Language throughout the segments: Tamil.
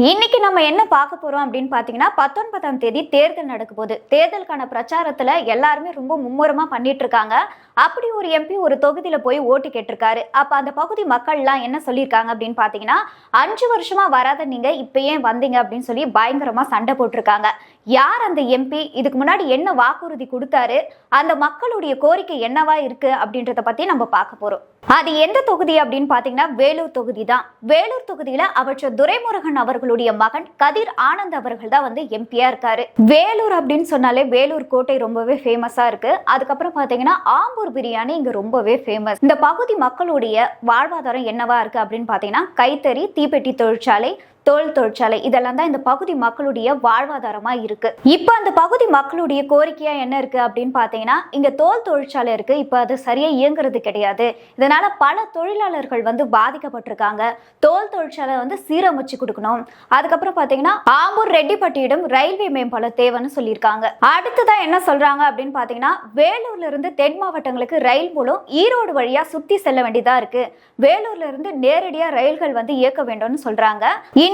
இன்னைக்கு நம்ம என்ன பார்க்க போறோம் அப்படின்னு பாத்தீங்கன்னா பத்தொன்பதாம் தேதி தேர்தல் நடக்க போகுது. தேர்தலுக்கான பிரச்சாரத்துல எல்லாருமே ரொம்ப மும்முரமா பண்ணிட்டு இருக்காங்க. அப்படி ஒரு எம்பி ஒரு தொகுதியில் போய் ஓட்டு கேட்டிருக்காரு. அப்போ அந்த பகுதி மக்கள்லாம் என்ன சொல்லியிருக்காங்க அப்படின்னு பார்த்தீங்கன்னா அஞ்சு வருஷமா வராத நீங்க இப்போ ஏன் வந்தீங்க அப்படின்னு சொல்லி பயங்கரமாக சண்டை போட்டிருக்காங்க. யார் அந்த எம்பி இதுக்கு முன்னாடி என்ன வாக்குறுதி கொடுத்தாரு? அந்த மக்களுடைய கோரிக்கை என்னவா இருக்கு அப்படின்றத பத்தி நம்ம பார்க்க போறோம். அது எந்த தொகுதி அப்படின்னு பாத்தீங்கன்னா வேலூர் தொகுதி தான் வேலூர் தொகுதியில அவற்ற துரைமுருகன் அவர்களுடைய மகன் கதிர் ஆனந்த் அவர்கள் தான் வந்து எம்பியா இருக்காரு. வேலூர் அப்படின்னு சொன்னாலே வேலூர் கோட்டை ரொம்பவே ஃபேமஸா இருக்கு. அதுக்கப்புறம் பாத்தீங்கன்னா ஆம்பூர் பிரியாணி இங்க ரொம்பவே ஃபேமஸ் இந்த பகுதி மக்களுடைய வாழ்வாதாரம் என்னவா இருக்கு அப்படின்னு பாத்தீங்கன்னா கைத்தறி தீப்பெட்டி தொழிற்சாலை தோல் தொழிற்சாலை இதெல்லாம் தான் இந்த பகுதி மக்களுடைய வாழ்வாதாரமா இருக்கு. இப்போ அந்த பகுதி மக்களுடைய கோரிக்கையா என்ன இருக்கு அப்படின்னு பாத்தீங்கன்னா இங்க தோல் தொழிற்சாலை இருக்கு இப்போ அது சரியா இயங்குறது கிடையாது. இதனால பல தொழிலாளர்கள் வந்து பாதிக்கப்பட்டிருக்காங்க. தோல் தொழிற்சாலை வந்து சீரமைச்சு கொடுக்கணும். அதுக்கப்புறம் பாத்தீங்கன்னா ஆம்பூர் ரெட்டிப்பட்டியிடம் ரயில்வே மேம்பாலம் தேவைன்னு சொல்லியிருக்காங்க. அடுத்ததான் என்ன சொல்றாங்க அப்படின்னு பாத்தீங்கன்னா வேலூர்ல இருந்து தென் மாவட்டங்களுக்கு ரயில் மூலம் ஈரோடு வழியா சுத்தி செல்ல வேண்டியதா இருக்கு. வேலூர்ல இருந்து நேரடியா ரயில்கள் வந்து இயக்க வேண்டும்னு சொல்றாங்க.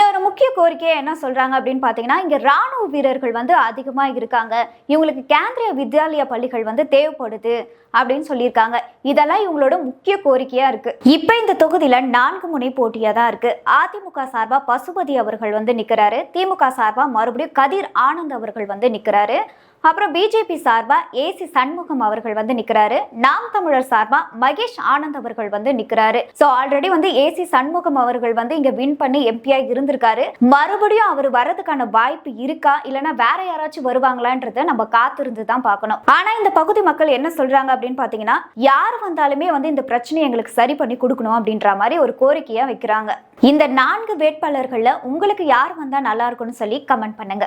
இன்னொரு முக்கிய கோரிக்கையை என்ன சொல்றாங்க அப்படின்னு பாத்தீங்கன்னா இங்க ராணுவ வீரர்கள் வந்து அதிகமா இருக்காங்க. இவங்களுக்கு கேந்திரிய வித்யாலய பள்ளிகள் வந்து தேவைப்படுது அப்படின்னு சொல்லியிருக்காங்க. இதெல்லாம் இவங்களோட முக்கிய கோரிக்கையா இருக்கு. இப்ப இந்த தொகுதியில நான்கு முனை போட்டியா தான் இருக்கு. அதிமுக சார்பா பசுபதி அவர்கள் வந்து நிக்கிறாரு. திமுக சார்பா மறுபடியும் கதிர் ஆனந்த் அவர்கள் வந்து நிக்கிறாரு. அப்புறம் பிஜேபி சார்பா ஏசி சண்முகம் அவர்கள் வந்து நிக்கிறாரு. நாம் தமிழர் சார்பா மகேஷ் ஆனந்த் அவர்கள் வந்து நிக்கிறாரு. சோ ஆல்ரெடி வந்து ஏசி சண்முகம் அவர்கள் வந்து இங்க வின் பண்ணி எம்பியா இருந்திருக்காரு. மறுபடியும் அவர் வரதுக்கான வாய்ப்பு இருக்கா? இல்லனா வேற யாராச்சும் வருவாங்களான்றத நம்ம காத்திருந்து தான் பார்க்கணும். ஆனா இந்த பகுதி மக்கள் என்ன சொல்றாங்க அப்படின்னு பாத்தீங்கன்னா யார் வந்தாலுமே வந்து இந்த பிரச்சனையை எங்களுக்கு சரி பண்ணி கொடுக்கணும் அப்படின்ற மாதிரி ஒரு கோரிக்கையா வைக்கிறாங்க. இந்த நான்கு வேட்பாளர்கள்ல உங்களுக்கு யார் வந்தா நல்லா இருக்கும்னு சொல்லி கமெண்ட் பண்ணுங்க.